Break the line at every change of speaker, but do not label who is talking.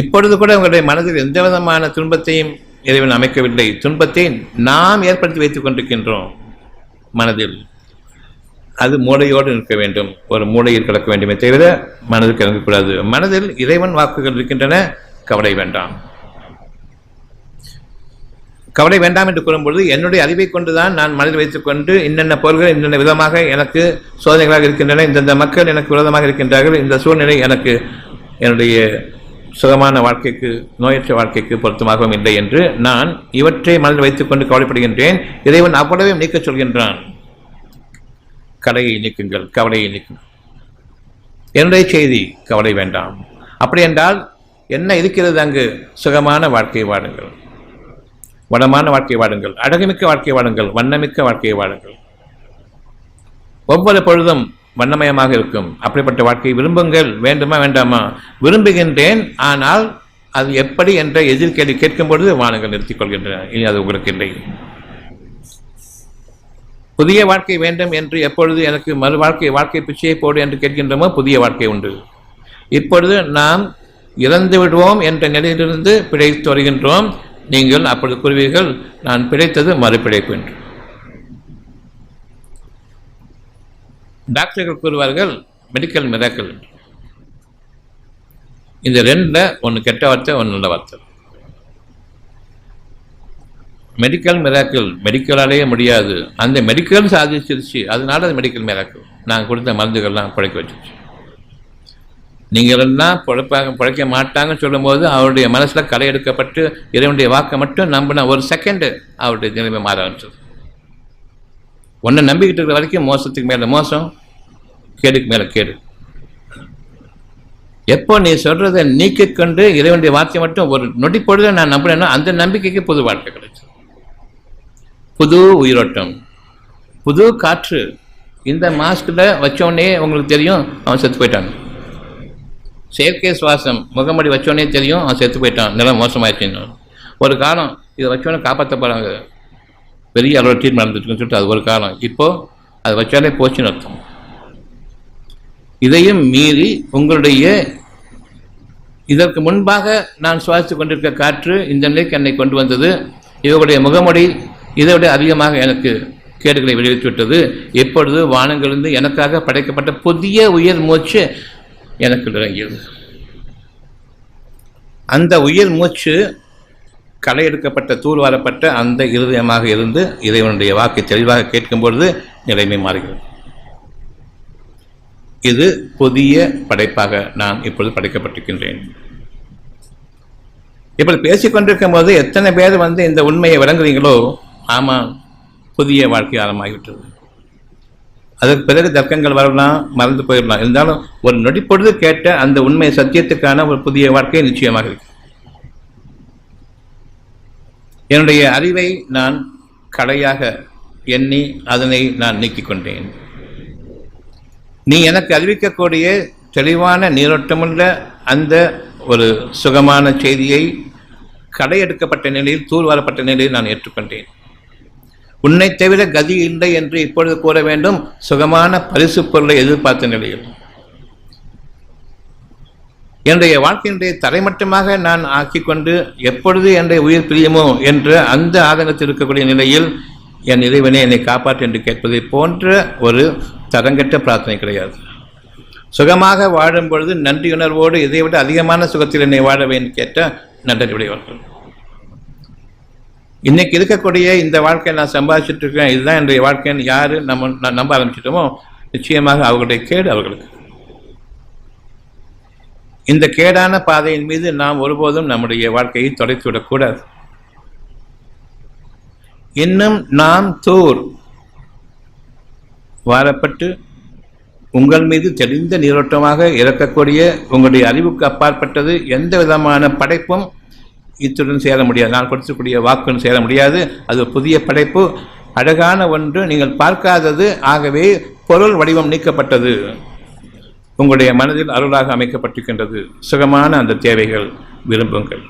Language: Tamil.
இப்பொழுது கூட உங்களுடைய மனதில் எந்த விதமான துன்பத்தையும் இறைவன் அமைக்கவில்லை. துன்பத்தை நாம் ஏற்படுத்தி வைத்துக் கொண்டிருக்கின்றோம் மனதில். அது மூளையோடு நிற்க வேண்டும். ஒரு மூளையில் கிடக்க வேண்டுமே தவிர மனதில் கிடக்கக்கூடாது. மனதில் இறைவன் வாக்குகள் இருக்கின்றன. கவலை வேண்டாம். கவலை வேண்டாம் என்று கூறும்பொழுது என்னுடைய அறிவை கொண்டுதான் நான் மனதில் வைத்துக்கொண்டு இன்னென்ன பொருள்கள் இன்னென்ன விதமாக எனக்கு சோதனைகளாக இருக்கின்றன இந்தந்த மக்கள் எனக்கு விரோதமாக இருக்கின்றார்கள் இந்த சூழ்நிலை எனக்கு என்னுடைய சுகமான வாழ்க்கைக்கு நோயற்ற வாழ்க்கைக்கு பொருத்தமாகவும் இல்லை என்று நான் இவற்றை மனதில் வைத்துக்கொண்டு கவலைப்படுகின்றேன். இறைவன் அவ்வளவே நீக்கச் சொல்கின்றான். கலையை நீக்குங்கள் கவலையை நீக்குங்கள். என்னுடைய செய்தி கவலை வேண்டாம். அப்படி என்றால் என்ன இருக்கிறது அங்கு? சுகமான வாழ்க்கையை வாடுங்கள். வளமான வாழ்க்கையை வாடுங்கள். அழகுமிக்க வாழ்க்கை வாடுங்கள். வண்ணமிக்க வாழ்க்கையை வாடுங்கள். ஒவ்வொரு பொழுதும் வண்ணமயமாக இருக்கும். அப்படிப்பட்ட வாழ்க்கையை விரும்புங்கள். வேண்டுமா வேண்டாமா? விரும்புகின்றேன். ஆனால் அது எப்படி என்ற எதிர்கேள்வி கேட்கும் பொழுது வானங்கள் நிறுத்திக் கொள்கின்றன. இனி அது உங்களுக்கு இல்லை. புதிய வாழ்க்கை வேண்டும் என்று எப்பொழுது எனக்கு மறு வாழ்க்கை வாழ்க்கை பிச்சையை போடு என்று கேட்கின்றோமோ புதிய வாழ்க்கை உண்டு. இப்பொழுது நாம் இறந்து விடுவோம் என்ற நிலையிலிருந்து பிழைத்து வருகின்றோம். நீங்கள் அப்பொழுது கூறுவீர்கள் நான் பிழைத்தது மறுபிழைப்பு என்று. டாக்டர்கள் கூறுவார்கள் மெடிக்கல் மிராக்கல் இந்த ரெண்டில் ஒன்று கெட்ட வார்த்தை ஒன்று நல்ல வார்த்தை. மெடிக்கல் மிராக்கிள் மெடிக்கலாலேயே முடியாது. அந்த மெடிக்கல் சாதிச்சிருச்சு அதனால அது மெடிக்கல் மிராக்கிள் நாங்கள் கொடுத்த மருந்துகள்லாம் பிழைக்க வச்சிருச்சு. நீங்கள் எல்லாம் பிழைப்பாங்க பிழைக்க மாட்டாங்கன்னு சொல்லும்போது அவருடைய மனசில் களை எடுக்கப்பட்டு இறைவனுடைய வாக்கை மட்டும் நம்பின ஒரு செகண்டு அவருடைய நிலைமை மாற ஆரம்பிச்சது உன்னை நம்பிக்கிட்டு இருக்கிற வரைக்கும் மோசத்துக்கு மேலே மோசம் கேடுக்கு மேலே கேடு. எப்போ நீ சொல்றதை நீக்கிக்கொண்டு இறைவனுடைய வார்த்தை மட்டும் ஒரு நொடி பொழுது நான் நம்பினேன்னா அந்த நம்பிக்கைக்கு புது வாழ்க்கை கிடைச்சு புது உயிரோட்டம். புது காற்று. இந்த மாஸ்கில் வச்சோடனே உங்களுக்கு தெரியும் அவன் செத்து போயிட்டான். செயற்கை சுவாசம் முகமடி வச்சோடனே தெரியும் அவன் செத்து போயிட்டான். நிலம் மோசமாயிடுச்சுன்னு. ஒரு காலம் இதை வச்சோன்னே காப்பாற்ற போகிறாங்க பெரிய அளவு ட்ரீட்மெண்ட் நடந்துட்டுன்னு சொல்லிட்டு அது ஒரு காலம் இப்போ அதை வச்சாலே போச்சுன்னு அர்த்தம். இதையும் மீறி உங்களுடைய இதற்கு முன்பாக நான் சுவாசித்துக் கொண்டிருக்க காற்று இந்த நிலைக்கு என்னை கொண்டு வந்தது. இவருடைய முகமொழி இதை விட அதிகமாக எனக்கு கேடுகளை விளைவித்து விட்டது. எப்பொழுது வானங்களிலிருந்து எனக்காக படைக்கப்பட்ட புதிய உயிர் மூச்சு எனக்கு இறங்கியது அந்த உயிர் மூச்சு களை எடுக்கப்பட்ட தூள் வரப்பட்ட அந்த இருதயமாக இருந்து இறைவனுடைய வாக்கு தெளிவாக கேட்கும் பொழுது நிலைமை மாறுகிறது. இது புதிய படைப்பாக நான் இப்பொழுது படைக்கப்பட்டிருக்கின்றேன். இப்படி பேசிக்கொண்டிருக்கும் போது எத்தனை பேர் வந்து இந்த உண்மையை விளங்குறீங்களோ ஆமாம் புதிய வாழ்க்கை ஆரம்பமாகிவிட்டது. அதற்கு பிறகு தர்க்கங்கள் வரலாம் மறந்து போயிடலாம். இருந்தாலும் ஒரு நொடிப்பொழுது கேட்ட அந்த உண்மை சத்தியத்துக்கான ஒரு புதிய வாழ்க்கை நிச்சயமாக இருக்கு. என்னுடைய அறிவை நான் கடையாக எண்ணி அதனை நான் நீக்கிக் கொண்டேன். நீ எனக்கு அறிவிக்கக்கூடிய தெளிவான நீரோட்டமுள்ள அந்த ஒரு சுகமான செய்தியை கடையெடுக்கப்பட்ட நிலையில் தூர்வாரப்பட்ட நிலையில் நான் ஏற்றுக்கொண்டேன். உன்னை தவிர கதி இல்லை என்று இப்பொழுது கூற வேண்டும். சுகமான பரிசு பொருளை எதிர்பார்த்த நிலையில். என்னுடைய வாழ்க்கையினுடைய தரைமட்டமாக நான் ஆக்கிக்கொண்டு எப்பொழுது என்னுடைய உயிர் பிரியுமோ என்ற அந்த ஆதங்கத்தில் இருக்கக்கூடிய நிலையில் என் இறைவனை என்னை காப்பாற்று என்று கேட்பதை போன்ற ஒரு தரங்கட்ட பிரார்த்தனை கிடையாது. சுகமாக வாழும் பொழுது நன்றியுணர்வோடு இதை விட அதிகமான சுகத்தில் என்னை வாழ வேண்டும் கேட்ட நன்றியுடையவர்கள் இன்னைக்கு இருக்கக்கூடிய இந்த வாழ்க்கையை நான் சம்பாதிச்சுட்டு இருக்கேன் இதுதான் என்னுடைய வாழ்க்கைன்னு யார் நம்ம நான் நம்ப ஆரம்பிச்சிட்டோமோ நிச்சயமாக அவர்களுடைய கேடு அவர்களுக்கு. இந்த கேடான பாதையின் மீது நாம் ஒருபோதும் நம்முடைய வாழ்க்கையை தொலைத்துவிடக்கூடாது இன்னும் நாம் தூர் வாரப்பட்டு உங்கள் மீது தெளிந்த நீரோட்டமாக இறக்கக்கூடிய உங்களுடைய அறிவுக்கு அப்பாற்பட்டது எந்த விதமான படைப்பும் இத்துடன் சேர முடியாது. நான் கொடுத்துக்கூடிய வாக்குன்னு சேர முடியாது. அது புதிய படைப்பு. அழகான ஒன்று. நீங்கள் பார்க்காதது ஆகவே பொருள் வடிவம் நீக்கப்பட்டது. உங்களுடைய மனதில் அருளாக அமைக்கப்பட்டிருக்கின்றது. சுகமான அந்த தேவைகள் விரும்புங்கள்.